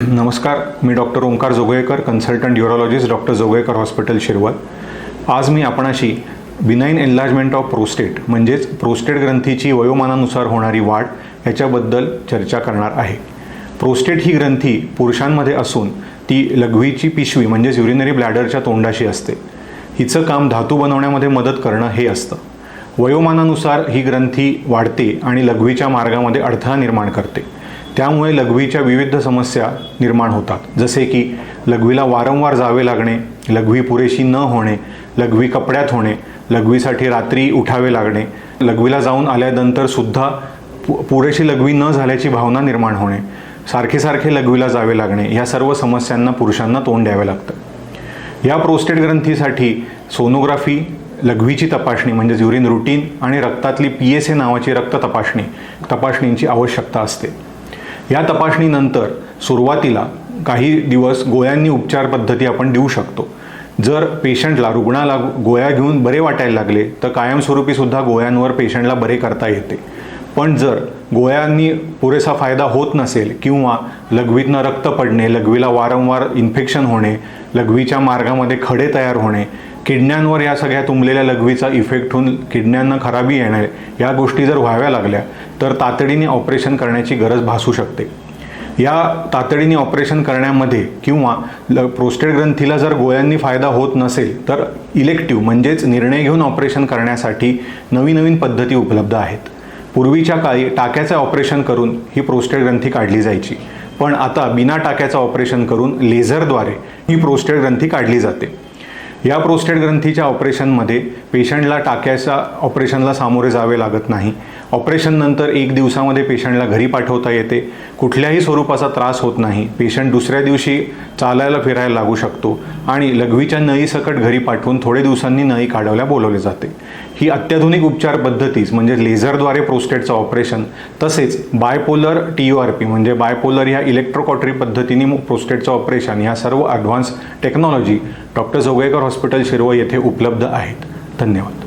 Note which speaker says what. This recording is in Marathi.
Speaker 1: नमस्कार मी doctor Omkar Joglekar consultant urologist doctor Joglekar hospital Shirwal. आज मी आपणाशी बिनाईन एनलार्जमेंट ऑफ प्रोस्टेट म्हणजेच प्रोस्टेट ग्रंथीची वयोमानानुसार होणारी वाढ याच्याबद्दल चर्चा करणार आहे. प्रोस्टेट ही ग्रंथी पुरुषांमध्ये असून ती लघवीची पिशवी म्हणजेच युरिनरी ब्लॅडरच्या तोंडाशी असते. हिचं काम धातू बनवण्यामध्ये मदत करणं हे असतं. वयोमानानुसार ही ग्रंथी वाढते आणि लघवीच्या मार्गामध्ये अडथळा निर्माण करते. त्यामुळे लघवीच्या विविध समस्या निर्माण होतात. जसे की लघवीला वारंवार जावे लागणे लघवी पुरेशी न होणे लघवी कपड्यात होणे लघवीसाठी रात्री उठावे लागणे लघवीला जाऊन आल्यानंतर सुद्धा पु पुरेशी लघवी न झाल्याची भावना निर्माण होणे सारखे सारखे लघवीला जावे लागणे या सर्व समस्यांना पुरुषांना तोंड द्यावे लागतं. या प्रोस्टेट ग्रंथीसाठी सोनोग्राफी लघवीची तपासणी म्हणजेच युरिन रुटीन आणि रक्तातली पी एस ए नावाची रक्त तपासणी तपासणींची आवश्यकता असते. या तपासणीनंतर सुरुवातीला काही दिवस गोळ्यांनी उपचार पद्धती आपण देऊ शकतो. जर पेशंटला रुग्णाला गोळ्या घेऊन बरे वाटायला लागले तर कायमस्वरूपीसुद्धा गोळ्यांवर पेशंटला बरे करता येते. पण जर गोळ्यांनी पुरेसा फायदा होत नसेल किंवा लघवीतनं रक्त पडणे लघवीला वारंवार इन्फेक्शन होणे लघवीच्या मार्गामध्ये खडे तयार होणे किडण्यांवर या सगळ्या तुंबलेल्या लघवीचा इफेक्ट होऊन किडण्यांना खराबी येणार या गोष्टी जर व्हाव्या लागल्या तर तातडीने ऑपरेशन करण्याची गरज भासू शकते. या तातडीने ऑपरेशन करण्यामध्ये किंवा ल प्रोस्टेट ग्रंथीला जर गोळ्यांनी फायदा होत नसेल तर इलेक्टिव्ह म्हणजेच निर्णय घेऊन ऑपरेशन करण्यासाठी नवीन नवीन पद्धती उपलब्ध आहेत. पूर्वीच्या काळी टाक्याचे ऑपरेशन करून ही प्रोस्टेट ग्रंथी काढली जायची. पण आता बिना टाक्याचं ऑपरेशन करून लेझरद्वारे ही प्रोस्टेट ग्रंथी काढली जाते. या प्रोस्टेट ग्रंथीच्या ऑपरेशनमध्ये पेशंटला टाक्याच्या ऑपरेशनला सामोरे जावे लागत नाही. ऑपरेशननंतर एक दिवसामध्ये पेशंटला घरी पाठवता येते. कुठल्याही स्वरूपाचा त्रास होत नाही. पेशंट दुसऱ्या दिवशी चालायला फिरायला लागू शकतो आणि लघवीच्या नळीसकट घरी पाठवून थोडे दिवसांनी नळी काढवल्या बोलवले जाते. ही अत्याधुनिक उपचार पद्धतीच म्हणजे लेझरद्वारे प्रोस्टेटचं ऑपरेशन तसेच bipolar T U R P म्हणजे बायपोलर ह्या इलेक्ट्रोकॉटरी पद्धतीने प्रोस्टेटचं ऑपरेशन ह्या सर्व advance technology doctor Joglekar hospital Shirwal येथे उपलब्ध आहेत. धन्यवाद.